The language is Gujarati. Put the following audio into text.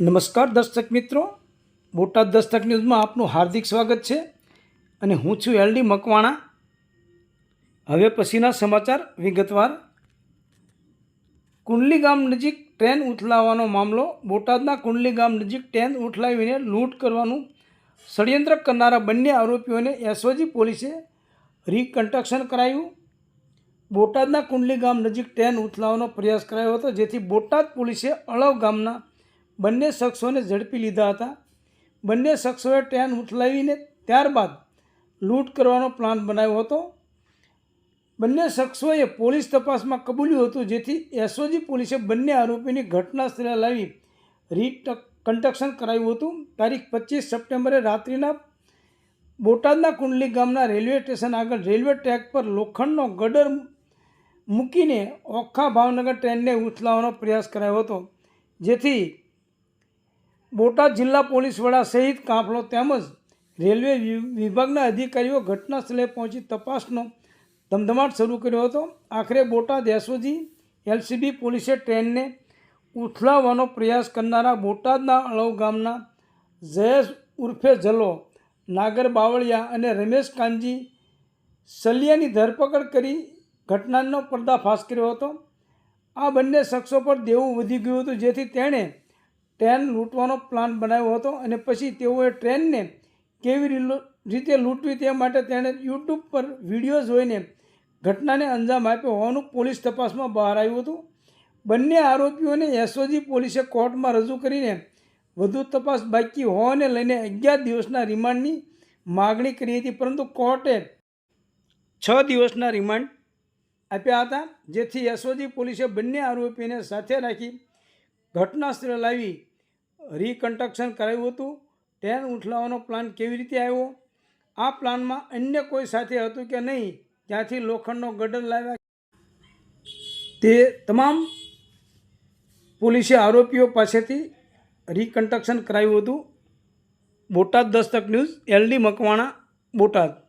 નમસ્કાર દર્શક મિત્રો. બોટાદ દસ્તક ન્યૂઝમાં આપનું હાર્દિક સ્વાગત છે અને હું છું એલડી મકવાણા. હવે પછીના સમાચાર વિગતવાર. કુંડલી ગામ નજીક ટ્રેન ઉથલાવવાનો મામલો. બોટાદના કુંડલી ગામ નજીક ટ્રેન ઉથલાવીને લૂંટ કરવાનું ષડયંત્ર કરનારા બંને આરોપીઓને એસઓજી પોલીસે રિકન્સ્ટ્રક્શન કરાયું. બોટાદના કુંડલી ગામ નજીક ટ્રેન ઉથલાવવાનો પ્રયાસ કરાયો હતો, જેથી બોટાદ પોલીસે અળવ ગામના બંને શખ્સોને ઝડપી લીધા હતા. બંને શખ્સોએ ટ્રેન ઉથલાવીને ત્યારબાદ લૂંટ કરવાનો પ્લાન બનાવ્યો હતો. બંને શખ્સોએ પોલીસ તપાસમાં કબૂલ્યું હતું, જેથી એસઓજી પોલીસે બંને આરોપીની ઘટના સ્થળે લાવી રિકન્સ્ટ્રક્શન કરાવ્યું હતું. તારીખ પચીસ સપ્ટેમ્બરે રાત્રિના બોટાદના કુંડલી ગામના રેલવે સ્ટેશન આગળ રેલવે ટ્રેક પર લોખંડનો ગડર મૂકીને ઓખા ભાવનગર ટ્રેનને ઉથલાવવાનો પ્રયાસ કરાયો હતો, જેથી બોટાદ જિલ્લા પોલીસ વડા સહિત કાફલો તેમજ રેલવે વિભાગના અધિકારીઓ ઘટના સ્થળે પહોંચી તપાસનો ધમધમાટ શરૂ કર્યો હતો. આખરે બોટાદ એસઓજી એલસીબી પોલીસે ટ્રેનને ઉથલાવવાનો પ્રયાસ કરનારા બોટાદના અળવ ગામના જયેશ ઉર્ફે જલો, નાગર બાવળિયા અને રમેશ કાનજી સલિયાની ધરપકડ કરી ઘટનાનો પર્દાફાશ કર્યો હતો. આ બંને શખ્સો પર દેવું વધી ગયું હતું, જેથી તેણે ટ્રેન લૂંટવાનો પ્લાન બનાવ્યો હતો અને પછી તેઓએ ટ્રેનને કેવી રીતે લૂંટવી તે માટે તેણે યુટ્યુબ પર વીડિયો જોઈને ઘટનાને અંજામ આપ્યો હોવાનું પોલીસ તપાસમાં બહાર આવ્યું હતું. બંને આરોપીઓને એસઓજી પોલીસે કોર્ટમાં રજૂ કરીને વધુ તપાસ બાકી હોવાને લઈને અગિયાર દિવસના રિમાન્ડની માગણી કરી હતી, પરંતુ કોર્ટે છ દિવસના રિમાન્ડ આપ્યા હતા, જેથી એસઓજી પોલીસે બંને આરોપીને સાથે રાખી ઘટના સ્થળે લાવી રિકન્સ્ટ્રક્શન કરાવ્યું હતું. ટ્રેન ઉઠલાવવાનો પ્લાન કેવી રીતે આવ્યો? આ પ્લાનમાં અન્ય કોઈ સાથે હતું કે નહીં? ત્યાંથી લોખંડનો ગડર લાવ્યા. તે તમામ પોલીસે આરોપીઓ પાસેથી રિકન્સ્ટ્રક્શન કરાવ્યું હતું. Botad Dastak news, LD Makwana, Botad.